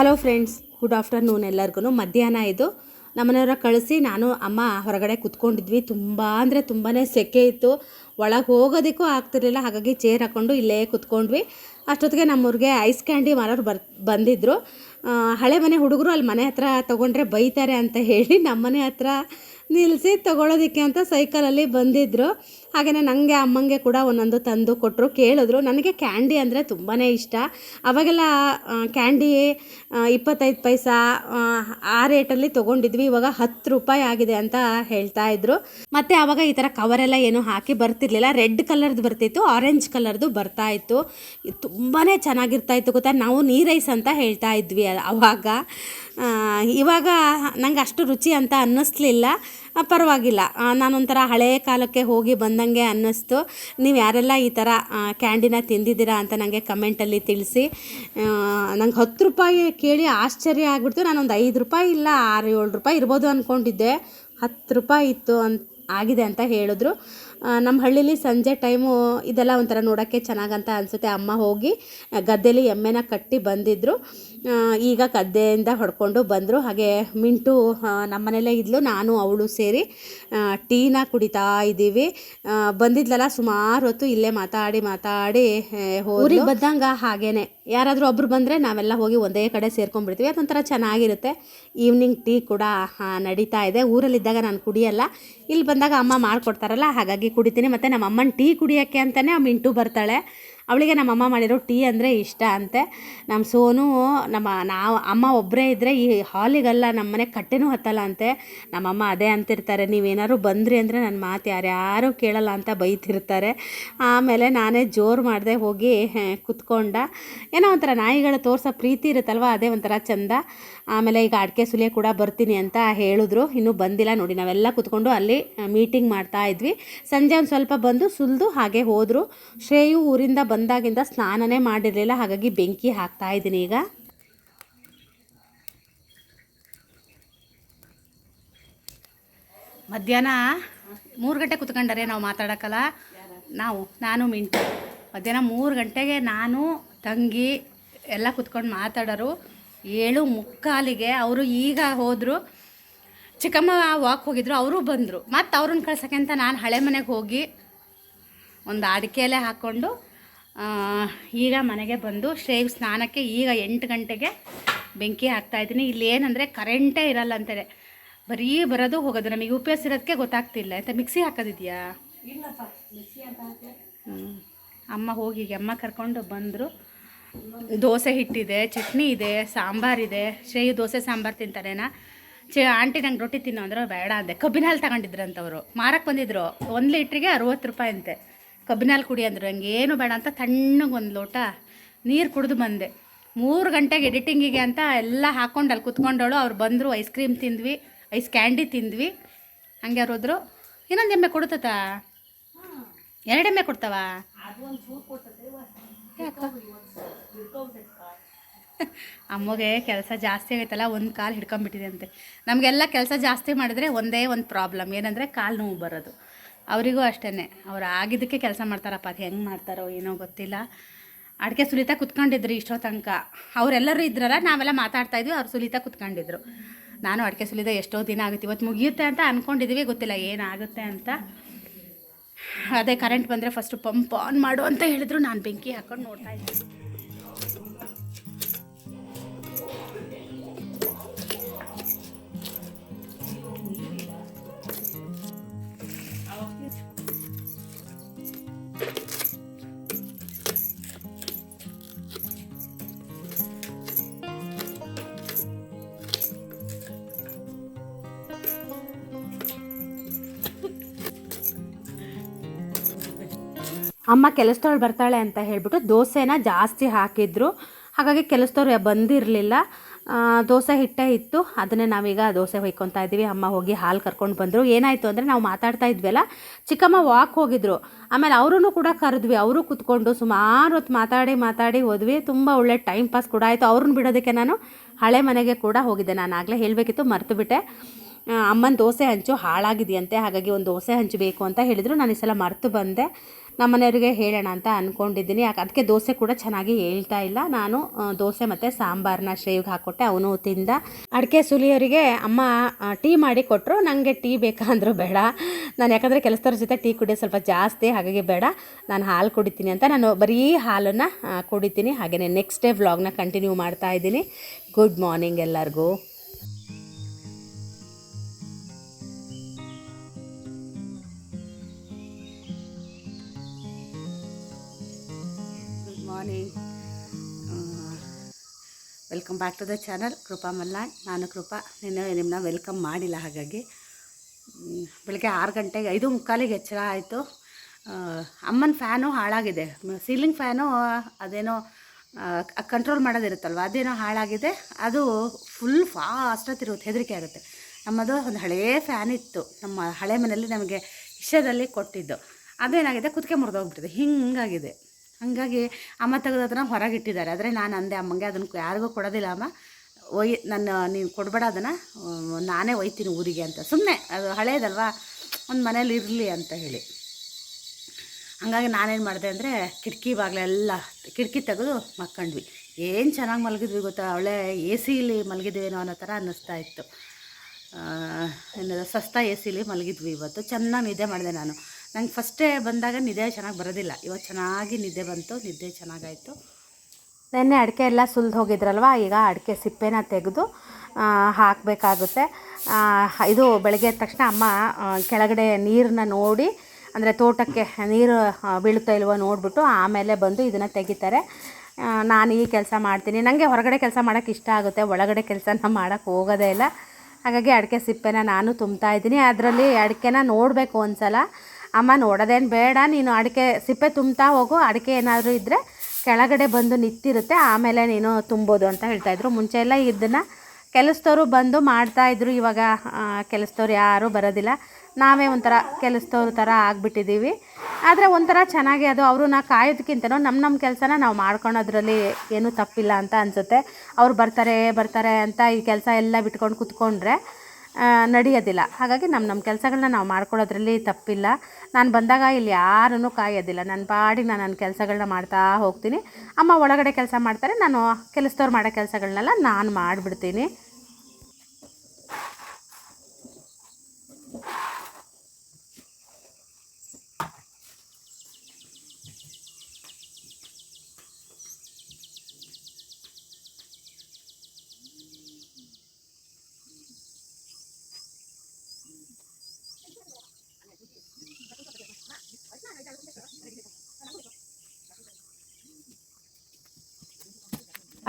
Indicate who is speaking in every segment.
Speaker 1: Hello friends good afternoon ಎಲ್ಲರಿಗೂ ಮಧ್ಯಾಹ್ನ ಇದು. ನಮ್ಮನೆಯವರ ಕಳಿಸಿ ನಾನು, ಅಮ್ಮ ಹೊರಗಡೆ ಕುತ್ಕೊಂಡಿದ್ವಿ. ತುಂಬ ಅಂದರೆ ತುಂಬಾ ಸೆಕೆ ಇತ್ತು. ಒಳಗೆ ಹೋಗೋದಕ್ಕೂ ಆಗ್ತಿರಲಿಲ್ಲ. ಹಾಗಾಗಿ ಚೇರ್ ಹಾಕ್ಕೊಂಡು ಇಲ್ಲೇ ಕುತ್ಕೊಂಡ್ವಿ. ಅಷ್ಟೊತ್ತಿಗೆ ನಮ್ಮೂರಿಗೆ ಐಸ್ ಕ್ಯಾಂಡಿ ಮಾರೋರು ಬರ್ ಬಂದಿದ್ದರು ಹಳೆ ಮನೆ ಹುಡುಗರು ಅಲ್ಲಿ ಮನೆ ಹತ್ರ ತೊಗೊಂಡ್ರೆ ಬೈತಾರೆ ಅಂತ ಹೇಳಿ ನಮ್ಮನೆ ಹತ್ರ ನಿಲ್ಲಿಸಿ ತೊಗೊಳೋದಕ್ಕೆ ಅಂತ ಸೈಕಲಲ್ಲಿ ಬಂದಿದ್ದರು ಹಾಗೆಯೇ ನನಗೆ ಅಮ್ಮಂಗೆ ಕೂಡ ಒಂದೊಂದು ತಂದು ಕೊಟ್ಟರು ಕೇಳಿದ್ರು ನನಗೆ ಕ್ಯಾಂಡಿ ಅಂದರೆ ತುಂಬಾ ಇಷ್ಟ. ಅವಾಗೆಲ್ಲ ಕ್ಯಾಂಡಿ ಇಪ್ಪತ್ತೈದು ಪೈಸಾ ಆ, ರೇಟಲ್ಲಿ ತೊಗೊಂಡಿದ್ವಿ. ಇವಾಗ ಹತ್ತು ರೂಪಾಯಿ ಆಗಿದೆ ಅಂತ ಹೇಳ್ತಾ ಇದ್ರು. ಮತ್ತು ಆವಾಗ ಈ ಥರ ಕವರೆಲ್ಲ ಏನು ಹಾಕಿ ಬರ್ತಿರ್ಲಿಲ್ಲ. ರೆಡ್ ಕಲರ್ದು ಬರ್ತಿತ್ತು ಆರೆಂಜ್ ಕಲರ್ದು ಬರ್ತಾ ಇತ್ತು. ತುಂಬಾ ಚೆನ್ನಾಗಿರ್ತಾ ಇತ್ತು ಗೊತ್ತಾ? ನಾವು ನೀರೈಸ್ ಅಂತ ಹೇಳ್ತಾ ಇದ್ವಿ ಅವಾಗ. ಇವಾಗ ನಂಗೆ ಅಷ್ಟು ರುಚಿ ಅಂತ ಅನ್ನಿಸ್ಲಿಲ್ಲ. ಪರವಾಗಿಲ್ಲ. ನಾನೊಂಥರ ಹಳೆಯ ಕಾಲಕ್ಕೆ ಹೋಗಿ ಬಂದಂಗೆ ಅನ್ನಿಸ್ತು. ನೀವು ಯಾರೆಲ್ಲ ಈ ಥರ ಕ್ಯಾಂಡಿನ ತಿಂದಿದ್ದೀರಾ ಅಂತ ನನಗೆ ಕಮೆಂಟಲ್ಲಿ ತಿಳಿಸಿ. ನಂಗೆ ಹತ್ತು ರೂಪಾಯಿ ಕೇಳಿ ಆಶ್ಚರ್ಯ ಆಗ್ಬಿಡ್ತು. ನಾನೊಂದು ಐದು ರೂಪಾಯಿ ಇಲ್ಲ, ಆರು ಏಳು ರೂಪಾಯಿ ಇರ್ಬೋದು ಅಂದ್ಕೊಂಡಿದ್ದೆ ಹತ್ತು ರೂಪಾಯಿ ಇತ್ತು ಅಂತ ಆಗಿದೆ ಅಂತ ಹೇಳಿದ್ರು. ನಮ್ಮ ಹಳ್ಳಿಲಿ ಸಂಜೆ ಟೈಮು ಇದೆಲ್ಲ ಒಂಥರ ನೋಡೋಕ್ಕೆ ಚೆನ್ನಾಗಂತ ಅನಿಸುತ್ತೆ. ಅಮ್ಮ ಹೋಗಿ ಗದ್ದೆಲಿ ಎಮ್ಮೆನ ಕಟ್ಟಿ ಬಂದಿದ್ದರು ಈಗ ಗದ್ದೆಯಿಂದ ಹೊಡ್ಕೊಂಡು ಬಂದರು. ಹಾಗೆ ಮಿಂಟು ಆ, ನಮ್ಮ ಮನೇಲೇ ಇದ್ಲು ನಾನು ಅವಳು ಸೇರಿ ಟೀನ ಕುಡಿತಾ ಇದ್ದೀವಿ. ಬಂದಿದ್ಲಲ್ಲ ಸುಮಾರು ಹೊತ್ತು ಇಲ್ಲೇ ಮಾತಾಡಿ ಮಾತಾಡಿ ಊರಿಗೆ ಬಂದಂಗ ಹಾಗೇನೆ. ಯಾರಾದರೂ ಒಬ್ರು ಬಂದರೆ ನಾವೆಲ್ಲ ಹೋಗಿ ಒಂದೇ ಕಡೆ ಸೇರ್ಕೊಂಡ್ಬಿಡ್ತೀವಿ. ಅದೊಂಥರ ಚೆನ್ನಾಗಿರುತ್ತೆ. ಈವ್ನಿಂಗ್ ಟೀ ಕೂಡ ನಡೀತಾ ಇದೆ. ಊರಲ್ಲಿದ್ದಾಗ ನಾನು ಕುಡಿಯಲ್ಲ. ಇಲ್ಲಿ ಬಂದಾಗ ಅಮ್ಮ ಮಾಡಿಕೊಡ್ತಾರಲ್ಲ ಹಾಗಾಗಿ ಕುಡಿತೀನಿ ಮತ್ತು ನಮ್ಮ ಅಮ್ಮನ ಟೀ ಕುಡಿಯೋಕ್ಕೆ ಅಂತಲೇ ಆ ಮಿಂಟು ಬರ್ತಾಳೆ. ಅವಳಿಗೆ ನಮ್ಮಮ್ಮ ಮಾಡಿರೋ ಟೀ ಅಂದರೆ ಇಷ್ಟ ಅಂತೆ. ನಮ್ಮ ಸೋನು, ನಮ್ಮ ನಾವು, ಅಮ್ಮ ಒಬ್ಬರೇ ಇದ್ದರೆ ಈ ಹಾಲಿಗೆಲ್ಲ ನಮ್ಮನೆ ಕಟ್ಟೆನೂ ಹತ್ತಲ್ಲ ಅಂತೆ. ನಮ್ಮಮ್ಮ ಅದೇ ಅಂತಿರ್ತಾರೆ, ನೀವೇನಾದ್ರು ಬಂದ್ರಿ ಅಂದರೆ ನನ್ನ ಮಾತು ಯಾರ್ಯಾರು ಕೇಳಲ್ಲ ಅಂತ ಬೈತಿರ್ತಾರೆ. ಆಮೇಲೆ ನಾನೇ ಜೋರು ಮಾಡಿದೆ ಹೋಗಿ ಕುತ್ಕೊಂಡ. ಏನೋ ಒಂಥರ ನಾಯಿಗಳ ತೋರಿಸೋ ಪ್ರೀತಿ ಇರುತ್ತಲ್ವ, ಅದೇ ಒಂಥರ ಚಂದ. ಆಮೇಲೆ ಈಗ ಅಡಿಕೆ ಸುಲಿಯ ಕೂಡ ಬರ್ತೀನಿ ಅಂತ ಹೇಳಿದ್ರು. ಇನ್ನೂ ಬಂದಿಲ್ಲ ನೋಡಿ, ನಾವೆಲ್ಲ ಕುತ್ಕೊಂಡು ಅಲ್ಲಿ ಮೀಟಿಂಗ್ ಮಾಡ್ತಾ ಇದ್ವಿ. ಸಂಜೆ ಒಂದು ಸ್ವಲ್ಪ ಬಂದು ಸುಲಿದು ಹಾಗೆ ಹೋದರು. ಶ್ರೇಯು ಊರಿಂದ ಬಂದಾಗಿಂದ ಸ್ನಾನನೇ ಮಾಡಿರಲಿಲ್ಲ, ಹಾಗಾಗಿ ಬೆಂಕಿ ಹಾಕ್ತಾ ಇದ್ದೀನಿ ಈಗ. ಮಧ್ಯಾಹ್ನ ಮೂರು ಗಂಟೆ ಕುತ್ಕೊಂಡರೆ ನಾವು ಮಾತಾಡೋಕ್ಕಲ್ಲ? ನಾವು, ನಾನು ಮಿಂಟು. ಮಧ್ಯಾಹ್ನ ಮೂರು ಗಂಟೆಗೆ ನಾನು, ತಂಗಿ ಎಲ್ಲ ಕುತ್ಕೊಂಡು ಮಾತಾಡೋರು. ಏಳು ಮುಕ್ಕಾಲಿಗೆ ಅವರು ಈಗ ಹೋದರು. ಚಿಕ್ಕಮ್ಮ ವಾಕ್ ಹೋಗಿದ್ರು, ಅವರು ಬಂದರು. ಮತ್ತು ಅವ್ರನ್ನ ಕಳ್ಸೋಕ್ಕೆ ಅಂತ ನಾನು ಹಳೆ ಮನೆಗೆ ಹೋಗಿ ಒಂದು ಅಡಿಕೆಲೆ ಹಾಕ್ಕೊಂಡು ಈಗ ಮನೆಗೆ ಬಂದು ಶ್ರೇವ್ ಸ್ನಾನಕ್ಕೆ ಈಗ ಎಂಟು ಗಂಟೆಗೆ ಬೆಂಕಿ ಹಾಕ್ತಾಯಿದ್ದೀನಿ ಇಲ್ಲಿ ಏನಂದರೆ ಕರೆಂಟೇ ಇರಲ್ಲ ಅಂತಾರೆ. ಬರೀ ಬರೋದು ಹೋಗೋದು. ನಮಗೆ ಯು ಪಿ ಎಸ್ ಇರೋದಕ್ಕೆ ಗೊತ್ತಾಗ್ತಿಲ್ಲ. ಅಂತ ಮಿಕ್ಸಿ ಹಾಕೋದಿದೆಯಾ? ಹ್ಞೂ ಅಮ್ಮ ಹೋಗಿ ಅಮ್ಮ ಕರ್ಕೊಂಡು ಬಂದರು. ದೋಸೆ ಹಿಟ್ಟಿದೆ ಚಟ್ನಿ ಇದೆ ಸಾಂಬಾರಿದೆ ಶ್ರೇಯು ದೋಸೆ ಸಾಂಬಾರು ತಿಂತಾರೇನಾ ಚೇ ಆಂಟಿ ನಂಗೆ ರೊಟ್ಟಿ ತಿನ್ನೋ ಅಂದ್ರೆ ಬೇಡ ಅಂದೆ. ಕಬ್ಬಿನ ಹಾಲು ತಗೊಂಡಿದ್ರಂತವರು. ಮಾರಕ್ಕೆ ಬಂದಿದ್ರು. ಒಂದು ಲೀಟ್ರಿಗೆ ಅರುವತ್ತು ರೂಪಾಯಿ ಅಂತೆ. ಕಬ್ಬಿನ ಹಾಲು ಕುಡಿ ಅಂದರು. ಹಂಗೆ ಏನು ಬೇಡ ಅಂತ ತಣ್ಣಗೆ ಒಂದು ಲೋಟ ನೀರು ಕುಡಿದು ಬಂದೆ. ಮೂರು ಗಂಟೆಗೆ ಎಡಿಟಿಂಗಿಗೆ ಅಂತ ಎಲ್ಲ ಹಾಕ್ಕೊಂಡು ಅಲ್ಲಿ ಕುತ್ಕೊಂಡವಳು. ಅವ್ರು ಬಂದರು ಐಸ್ ಕ್ರೀಮ್ ತಿಂದ್ವಿ ಐಸ್ ಕ್ಯಾಂಡಿ ತಿಂದ್ವಿ. ಹಂಗೆ ಅವ್ರು ಹೋದ್ರು. ಇನ್ನೊಂದು ಎಮ್ಮೆ ಕೊಡ್ತತ ಎರಡೆಮ್ಮೆ ಕೊಡ್ತಾವ? ಅಮ್ಮಗೆ ಕೆಲಸ ಜಾಸ್ತಿ ಆಗೈತಲ್ಲ, ಒಂದು ಕಾಲು ಹಿಡ್ಕೊಂಬಿಟ್ಟಿದೆ ಅಂತೆ. ನಮಗೆಲ್ಲ ಕೆಲಸ ಜಾಸ್ತಿ ಮಾಡಿದ್ರೆ ಒಂದೇ ಒಂದು ಪ್ರಾಬ್ಲಮ್ ಏನಂದರೆ ಕಾಲು ನೋವು ಬರೋದು. ಅವರಿಗೂ ಅಷ್ಟೇ ಅವ್ರು ಆಗಿದ್ದಕ್ಕೆ ಕೆಲಸ ಮಾಡ್ತಾರಪ್ಪ, ಅದು ಹೆಂಗೆ ಮಾಡ್ತಾರೋ ಏನೋ ಗೊತ್ತಿಲ್ಲ. ಅಡಿಕೆ ಸುಲಿತಾ ಕುತ್ಕೊಂಡಿದ್ರು ಇಷ್ಟೋ ತನಕ. ಅವರೆಲ್ಲರೂ ಇದ್ರಲ್ಲ, ನಾವೆಲ್ಲ ಮಾತಾಡ್ತಾ ಇದ್ವಿ, ಅವ್ರು ಸುಲಿತಾ ಕುತ್ಕೊಂಡಿದ್ರು. ನಾನು ಅಡಿಕೆ ಸುಲಿದ ಎಷ್ಟೋ ದಿನ ಆಗುತ್ತೆ. ಇವತ್ತು ಮುಗಿಯುತ್ತೆ ಅಂತ ಅಂದ್ಕೊಂಡಿದ್ವಿ ಗೊತ್ತಿಲ್ಲ ಏನಾಗುತ್ತೆ ಅಂತ. ಅದೇ ಕರೆಂಟ್ ಬಂದರೆ ಫಸ್ಟು ಪಂಪ್ ಆನ್ ಮಾಡು ಅಂತ ಹೇಳಿದ್ರು. ನಾನು ಬೆಂಕಿ ಹಾಕೊಂಡು ನೋಡ್ತಾ ಇದ್ದೆ ಅಮ್ಮ ಕೆಲಸದವ್ಳು ಬರ್ತಾಳೆ ಅಂತ ಹೇಳಿಬಿಟ್ಟು ದೋಸೆನ ಜಾಸ್ತಿ ಹಾಕಿದ್ರು. ಹಾಗಾಗಿ ಕೆಲಸದವ್ರು ಬಂದಿರಲಿಲ್ಲ. ದೋಸೆ ಹಿಟ್ಟೇ ಇತ್ತು. ಅದನ್ನೇ ನಾವೀಗ ದೋಸೆ ಹೊಯ್ಕೊತಾ ಇದ್ದೀವಿ. ಅಮ್ಮ ಹೋಗಿ ಹಾಲು ಕರ್ಕೊಂಡು ಬಂದರು. ಏನಾಯಿತು ಅಂದರೆ ನಾವು ಮಾತಾಡ್ತಾ ಇದ್ವಲ್ಲ, ಚಿಕ್ಕಮ್ಮ ವಾಕ್ ಹೋಗಿದ್ರು. ಆಮೇಲೆ ಅವರೂ ಕೂಡ ಕರೆದ್ವಿ. ಅವರು ಕೂತ್ಕೊಂಡು ಸುಮಾರು ಹೊತ್ತು ಮಾತಾಡಿ ಮಾತಾಡಿ ಹೋದ್ವಿ. ತುಂಬ ಒಳ್ಳೆ ಟೈಮ್ ಪಾಸ್ ಕೂಡ ಆಯಿತು. ಅವ್ರನ್ನ ಬಿಡೋದಕ್ಕೆ ನಾನು ಹಳೆ ಮನೆಗೆ ಕೂಡ ಹೋಗಿದ್ದೆ. ನಾನು ಆಗಲೇ ಹೇಳಬೇಕಿತ್ತು ಮರ್ತುಬಿಟ್ಟೆ ಅಮ್ಮನ ದೋಸೆ ಹಂಚು ಹಾಳಾಗಿದೆಯಂತೆ. ಹಾಗಾಗಿ ಒಂದು ದೋಸೆ ಹಂಚು ಬೇಕು ಅಂತ ಹೇಳಿದರು. ನಾನು ಈ ಸಲ ಮರೆತು ಬಂದೆ. ನಮ್ಮ ಮನೆಯವರಿಗೆ ಹೇಳೋಣ ಅಂತ ಅಂದ್ಕೊಂಡಿದ್ದೀನಿ ಯಾಕೆ, ಅದಕ್ಕೆ ದೋಸೆ ಕೂಡ ಚೆನ್ನಾಗಿ ಹೇಳ್ತಾ ಇಲ್ಲ. ನಾನು ದೋಸೆ ಮತ್ತು ಸಾಂಬಾರನ್ನ ಶ್ರೇವಿಗೆ ಹಾಕ್ಕೊಟ್ಟೆ ಅವನು ತಿಂದ. ಅಡಿಕೆ ಸುಲಿಯವರಿಗೆ ಅಮ್ಮ ಟೀ ಮಾಡಿ ಕೊಟ್ಟರು ನನಗೆ ಟೀ ಬೇಕಾ ಬೇಡ. ನಾನು ಯಾಕಂದರೆ ಕೆಲಸದವ್ರ ಜೊತೆ ಟೀ ಕುಡಿಯೋ ಸ್ವಲ್ಪ ಜಾಸ್ತಿ, ಹಾಗಾಗಿ ಬೇಡ. ನಾನು ಹಾಲು ಕುಡಿತೀನಿ ಅಂತ ನಾನು ಬರೀ ಹಾಲನ್ನು ಕುಡಿತೀನಿ. ಹಾಗೆಯೇ ನೆಕ್ಸ್ಟ್ ಡೇ ವ್ಲಾಗ್ನ ಕಂಟಿನ್ಯೂ ಮಾಡ್ತಾ ಇದ್ದೀನಿ. ಗುಡ್ ಮಾರ್ನಿಂಗ್ ಎಲ್ಲರಿಗೂ.
Speaker 2: Welcome back to the channel Krupa Malnad ನಾನು ಕೃಪಾ ನೀನು ನಿಮ್ಮನ್ನ ವೆಲ್ಕಮ್ ಮಾಡಿಲ್ಲ, ಹಾಗಾಗಿ ಬೆಳಗ್ಗೆ ಆರು ಗಂಟೆಗೆ ಐದು ಮುಕ್ಕಾಲಿಗೆ ಎಚ್ಚರ ಆಯಿತು. ಅಮ್ಮನ ಫ್ಯಾನು ಹಾಳಾಗಿದೆ. ಸೀಲಿಂಗ್ ಫ್ಯಾನು ಅದೇನೋ ಕಂಟ್ರೋಲ್ ಮಾಡೋದಿರುತ್ತಲ್ವ, ಅದೇನೋ ಹಾಳಾಗಿದೆ. ಅದು ಫುಲ್ ಫಾಸ್ಟ್ ತಿರುಗುತ್ತೆ, ಹೆದರಿಕೆ ಆಗುತ್ತೆ. ನಮ್ಮದು ಒಂದು ಹಳೇ ಫ್ಯಾನ್ ಇತ್ತು. ನಮ್ಮ ಹಳೆ ಮನೆಯಲ್ಲಿ ನಮಗೆ ಇಷ್ಟದಲ್ಲಿ ಕೊಟ್ಟಿದ್ದು. ಅದೇನಾಗಿದೆ ಕುದಕೆ ಮುರಿದೋಗ್ಬಿಟ್ಟಿದೆ. ಹಿಂಗಾಗಿದೆ. ಹಾಗಾಗಿ ಅಮ್ಮ ತೆಗೆದು ಅದನ್ನು ಹೊರಗೆ ಇಟ್ಟಿದ್ದಾರೆ. ಆದರೆ ನಾನು ಅಂದೆ ಅಮ್ಮಂಗೆ ಅದನ್ನು ಯಾರಿಗೂ ಕೊಡೋದಿಲ್ಲ ಅಮ್ಮ. ಒಯ್ ನನ್ನ ನೀನು ಕೊಡಬೇಡ ಅದನ್ನು. ನಾನೇ ಒಯ್ತೀನಿ ಊರಿಗೆ ಅಂತ. ಸುಮ್ಮನೆ ಅದು ಹಳೇದಲ್ವಾ? ಒಂದು ಮನೇಲಿ ಇರಲಿ ಅಂತ ಹೇಳಿ. ಹಾಗಾಗಿ ನಾನೇನು ಮಾಡಿದೆ ಅಂದರೆ ಕಿಟಕಿ ಬಾಗಿಲೆಲ್ಲ ಕಿಟಕಿ ತೆಗೆದು ಮಕ್ಕಂಡ್ವಿ. ಏನು ಚೆನ್ನಾಗಿ ಮಲಗಿದ್ವಿ ಗೊತ್ತಾ? ಅವಳೆ ಎ ಸಿಲಿ ಮಲಗಿದ್ವೇನೋ ಅನ್ನೋ ಥರ ಅನ್ನಿಸ್ತಾ ಇತ್ತು. ಆ, ಏನದು ಸಸ್ತಾ ಎ ಸಿಲಿ ಮಲಗಿದ್ವಿ ಇವತ್ತು. ಚೆನ್ನಾಗಿ ನಿದ್ದೆ ಮಾಡಿದೆ ನಾನು. ನಂಗೆ ಫಸ್ಟೇ ಬಂದಾಗ ನಿದ್ದೆ ಚೆನ್ನಾಗಿ ಬರೋದಿಲ್ಲ. ಇವತ್ತು ಚೆನ್ನಾಗಿ ನಿದ್ದೆ ಬಂತು, ನಿದ್ದೆ ಚೆನ್ನಾಗಾಯಿತು.
Speaker 1: ನೆನ್ನೆ ಅಡಿಕೆ ಎಲ್ಲ ಸುಲಿದು ಹೋಗಿದ್ರಲ್ವ, ಈಗ ಅಡಿಕೆ ಸಿಪ್ಪೆನ ತೆಗೆದು ಹಾಕಬೇಕಾಗುತ್ತೆ. ಇದು ಬೆಳಗ್ಗೆ ಎದ್ದ ತಕ್ಷಣ ಅಮ್ಮ ಕೆಳಗಡೆ ನೀರನ್ನ ನೋಡಿ, ಅಂದರೆ ತೋಟಕ್ಕೆ ನೀರು ಬೀಳುತ್ತಾ ಇಲ್ವೋ ನೋಡಿಬಿಟ್ಟು ಆಮೇಲೆ ಬಂದು ಇದನ್ನು ತೆಗಿತಾರೆ. ನಾನು ಈ ಕೆಲಸ ಮಾಡ್ತೀನಿ. ನನಗೆ ಹೊರಗಡೆ ಕೆಲಸ ಮಾಡೋಕ್ಕೆ ಇಷ್ಟ ಆಗುತ್ತೆ, ಒಳಗಡೆ ಕೆಲಸನ ಮಾಡೋಕ್ಕೆ ಹೋಗೋದೇ ಇಲ್ಲ. ಹಾಗಾಗಿ ಅಡಿಕೆ ಸಿಪ್ಪೆನ ನಾನು ತುಂಬ್ತಾ ಇದ್ದೀನಿ. ಅದರಲ್ಲಿ ಅಡಿಕೆನ ನೋಡಬೇಕು ಒಂದ್ಸಲ. ಅಮ್ಮ ನೋಡೋದೇನು ಬೇಡ, ನೀನು ಅಡಿಕೆ ಸಿಪ್ಪೆ ತುಂಬ್ತಾ ಹೋಗು, ಅಡಿಕೆ ಏನಾದರೂ ಇದ್ದರೆ ಕೆಳಗಡೆ ಬಂದು ನಿಂತಿರುತ್ತೆ, ಆಮೇಲೆ ನೀನು ತುಂಬೋದು ಅಂತ ಹೇಳ್ತಾಯಿದ್ರು ಮುಂಚೆ ಎಲ್ಲ ಇದನ್ನು ಕೆಲಸದವರು ಬಂದು ಮಾಡ್ತಾಯಿದ್ರು ಇವಾಗ ಕೆಲಸದವ್ರು ಯಾರೂ ಬರೋದಿಲ್ಲ. ನಾವೇ ಒಂಥರ ಕೆಲಸದವ್ರ ಥರ ಆಗಿಬಿಟ್ಟಿದ್ದೀವಿ. ಆದರೆ ಒಂಥರ ಚೆನ್ನಾಗಿ ಅದು ಅವ್ರನ್ನ ಕಾಯೋದಕ್ಕಿಂತನೂ ನಮ್ಮ ನಮ್ಮ ಕೆಲಸನ ನಾವು ಮಾಡ್ಕೊಳೋದ್ರಲ್ಲಿ ಏನೂ ತಪ್ಪಿಲ್ಲ ಅಂತ ಅನಿಸುತ್ತೆ. ಅವ್ರು ಬರ್ತಾರೆ ಬರ್ತಾರೆ ಅಂತ ಈ ಕೆಲಸ ಎಲ್ಲ ಬಿಟ್ಕೊಂಡು ಕುತ್ಕೊಂಡ್ರೆ ನಡೆಯೋದಿಲ್ಲ. ಹಾಗಾಗಿ ನಮ್ಮ ನಮ್ಮ ಕೆಲಸಗಳನ್ನ ನಾವು ಮಾಡ್ಕೊಳ್ಳೋದ್ರಲ್ಲಿ ತಪ್ಪಿಲ್ಲ. ನಾನು ಬಂದಾಗ ಇಲ್ಲಿ ಯಾರನ್ನೂ ಕಾಯೋದಿಲ್ಲ. ನನ್ನ ಪಾಡಿಗೆ ನಾನು ನನ್ನ ಕೆಲಸಗಳನ್ನ ಮಾಡ್ತಾ ಹೋಗ್ತೀನಿ. ಅಮ್ಮ ಒಳಗಡೆ ಕೆಲಸ ಮಾಡ್ತಾರೆ. ನಾನು ಕೆಲಸದವ್ರು ಮಾಡೋ ಕೆಲಸಗಳನ್ನೆಲ್ಲ ನಾನು ಮಾಡಿಬಿಡ್ತೀನಿ.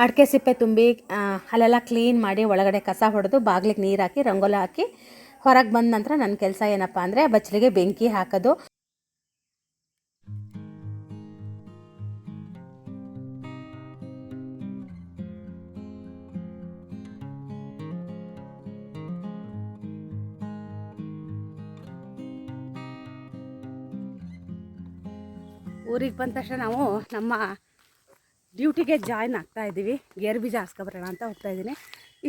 Speaker 1: ಅಡಿಕೆ ಸಿಪ್ಪೆ ತುಂಬಿ ಅಲ್ಲೆಲ್ಲ ಕ್ಲೀನ್ ಮಾಡಿ ಒಳಗಡೆ ಕಸ ಹೊಡೆದು ಬಾಗಿಲಿಗೆ ನೀರು ಹಾಕಿ, ರಂಗೋಲಿ ಹಾಕಿ ಹೊರಗೆ ಬಂದ ನಂತರ ನನ್ನ ಕೆಲಸ ಏನಪ್ಪ ಅಂದರೆ ಬಚ್ಚಲಿಗೆ ಬೆಂಕಿ ಹಾಕೋದು.
Speaker 2: ಊರಿಗೆ ಬಂದ ತಕ್ಷಣ ನಾವು ನಮ್ಮ ಡ್ಯೂಟಿಗೆ ಜಾಯ್ನ್ ಆಗ್ತಾ ಇದ್ದೀವಿ. ಗೇರ್ ಬೀಜ ಹಾಸ್ಕೊಬರೋಣ ಅಂತ ಹೋಗ್ತಾ ಇದ್ದೀನಿ.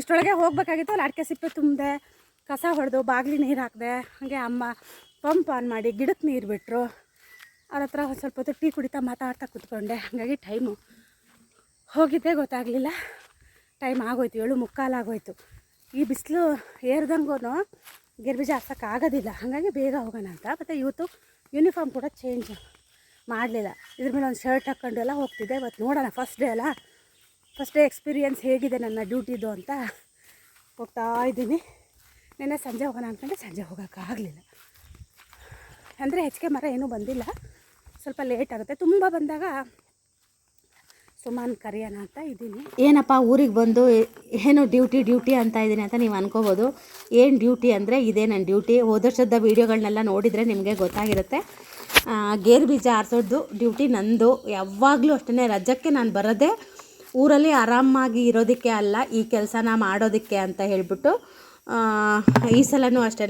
Speaker 2: ಇಷ್ಟೊಳಗೆ ಹೋಗಬೇಕಾಗಿತ್ತು, ಅಲ್ಲಿ ಅಡಿಕೆ ಸಿಪ್ಪೆ ತುಂಬಿದೆ, ಕಸ ಹೊಡೆದು ಬಾಗಿಲಿ ನೀರು ಹಾಕಿದೆ, ಹಾಗೆ ಅಮ್ಮ ಪಂಪ್ ಆನ್ ಮಾಡಿ ಗಿಡಕ್ಕೆ ನೀರು ಬಿಟ್ಟರು ಅವ್ರ ಹತ್ರ ಒಂದು ಸ್ವಲ್ಪ ಹೊತ್ತು ಟೀ ಕುಡಿತಾ ಮಾತಾಡ್ತಾ ಕೂತ್ಕೊಂಡೆ. ಹಾಗಾಗಿ ಟೈಮು ಹೋಗಿದ್ದೆ, ಗೊತ್ತಾಗಲಿಲ್ಲ. ಟೈಮ್ ಆಗೋಯ್ತು, ಏಳು ಮುಕ್ಕಾಲು ಆಗೋಯ್ತು. ಈ ಬಿಸಿಲು ಏರ್ದಂಗೂ ಗೇರ್ ಬೀಜ ಹಾಕ್ಸೋಕ್ಕಾಗೋದಿಲ್ಲ ಹಾಗಾಗಿ ಬೇಗ ಹೋಗೋಣ ಅಂತ. ಮತ್ತು ಇವತ್ತು ಯೂನಿಫಾರ್ಮ್ ಕೂಡ ಚೇಂಜ್ ಮಾಡಲಿಲ್ಲ. ಇದ್ರ ಮೇಲೆ ಒಂದು ಶರ್ಟ್ ಹಾಕ್ಕೊಂಡು ಎಲ್ಲ ಹೋಗ್ತಿದ್ದೆ. ಇವತ್ತು ನೋಡೋಣ ಫಸ್ಟ್ ಡೇ ಅಲ್ಲ? ಫಸ್ಟ್ ಡೇ ಎಕ್ಸ್ಪೀರಿಯೆನ್ಸ್ ಹೇಗಿದೆ ನನ್ನ ಡ್ಯೂಟಿದು ಅಂತ ಹೋಗ್ತಾ ಇದ್ದೀನಿ. ನಿನ್ನೆ ಸಂಜೆ ಹೋಗೋಣ ಅಂದ್ಕೊಂಡೆ ಸಂಜೆ ಹೋಗೋಕ್ಕಾಗಲಿಲ್ಲ ಅಂದರೆ ಹೆಚ್ಚಿಗೆ ಮರ ಏನೂ ಬಂದಿಲ್ಲ. ಸ್ವಲ್ಪ ಲೇಟ್ ಆಗುತ್ತೆ. ತುಂಬ ಬಂದಾಗ ಸುಮಾನ್ ಕರೆಯೋಣ ಅಂತ ಇದ್ದೀನಿ.
Speaker 1: ಏನಪ್ಪ, ಊರಿಗೆ ಬಂದು ಏನು ಡ್ಯೂಟಿ ಡ್ಯೂಟಿ ಅಂತ ಇದ್ದೀನಿ ಅಂತ ನೀವು ಅನ್ಕೋಬೋದು. ಏನು ಡ್ಯೂಟಿ ಅಂದರೆ ಇದೇ ನನ್ನ ಡ್ಯೂಟಿ ಹೋದ ವರ್ಷದ ವೀಡಿಯೋಗಳನ್ನೆಲ್ಲ ನೋಡಿದರೆ ನಿಮಗೆ ಗೊತ್ತಾಗಿರುತ್ತೆ. ಗೇರು ಬೀಜ ಆರಿಸೋದು, ಡ್ಯೂಟಿ ನಂದು. ಯಾವಾಗಲೂ ಅಷ್ಟೇ ರಜಕ್ಕೆ ನಾನು ಬರೋದೆ ಊರಲ್ಲಿ ಆರಾಮಾಗಿ ಇರೋದಕ್ಕೆ ಅಲ್ಲ, ಈ ಕೆಲಸನ ಮಾಡೋದಕ್ಕೆ ಅಂತ ಹೇಳ್ಬಿಟ್ಟು ಈ ಸಲನೂ ಅಷ್ಟೇ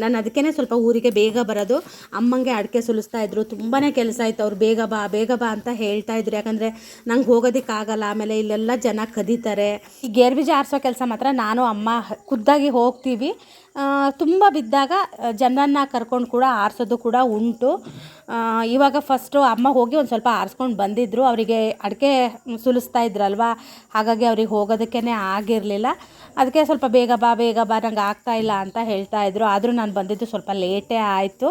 Speaker 1: ನಾನು ಅದಕ್ಕೇ ಸ್ವಲ್ಪ ಊರಿಗೆ ಬೇಗ ಬರೋದು. ಅಮ್ಮಂಗೆ ಅಡಿಕೆ ಸುಲಿಸ್ತಾ ಇದ್ರು ತುಂಬಾ ಕೆಲಸ ಆಯಿತು. ಅವ್ರು ಬೇಗ ಬಾ ಬೇಗ ಬಾ ಅಂತ ಹೇಳ್ತಾ ಇದ್ರು. ಯಾಕಂದರೆ ನಂಗೆ ಹೋಗೋದಕ್ಕಾಗಲ್ಲ ಆಮೇಲೆ ಇಲ್ಲೆಲ್ಲ ಜನ ಕದೀತಾರೆ. ಈ ಗೇರ್ಬೀಜ ಆರಿಸೋ ಕೆಲಸ ಮಾತ್ರ ನಾನು, ಅಮ್ಮ, ಖುದ್ದಾಗಿ ಹೋಗ್ತೀವಿ. ತುಂಬ ಬಿದ್ದಾಗ ಜನರನ್ನ ಕರ್ಕೊಂಡು ಕೂಡ ಆರಿಸೋದು ಕೂಡ ಉಂಟು. ಇವಾಗ ಫಸ್ಟು ಅಮ್ಮ ಹೋಗಿ ಒಂದು ಸ್ವಲ್ಪ ಆರಿಸ್ಕೊಂಡು ಬಂದಿದ್ದರು ಅವರಿಗೆ ಅಡಿಕೆ ಸುಲಿಸ್ತಾ ಇದ್ರಲ್ವಾ? ಹಾಗಾಗಿ ಅವ್ರಿಗೆ ಹೋಗೋದಕ್ಕೇ ಆಗಿರಲಿಲ್ಲ. ಅದಕ್ಕೆ ಸ್ವಲ್ಪ ಬೇಗ ಬಾ ಬೇಗ ಬಾ, ನಂಗೆ ಆಗ್ತಾ ಇಲ್ಲ ಅಂತ ಹೇಳ್ತಾ ಇದ್ರು. ಆದರೂ ನಾನು ಬಂದಿದ್ದು ಸ್ವಲ್ಪ ಲೇಟೇ ಆಯಿತು.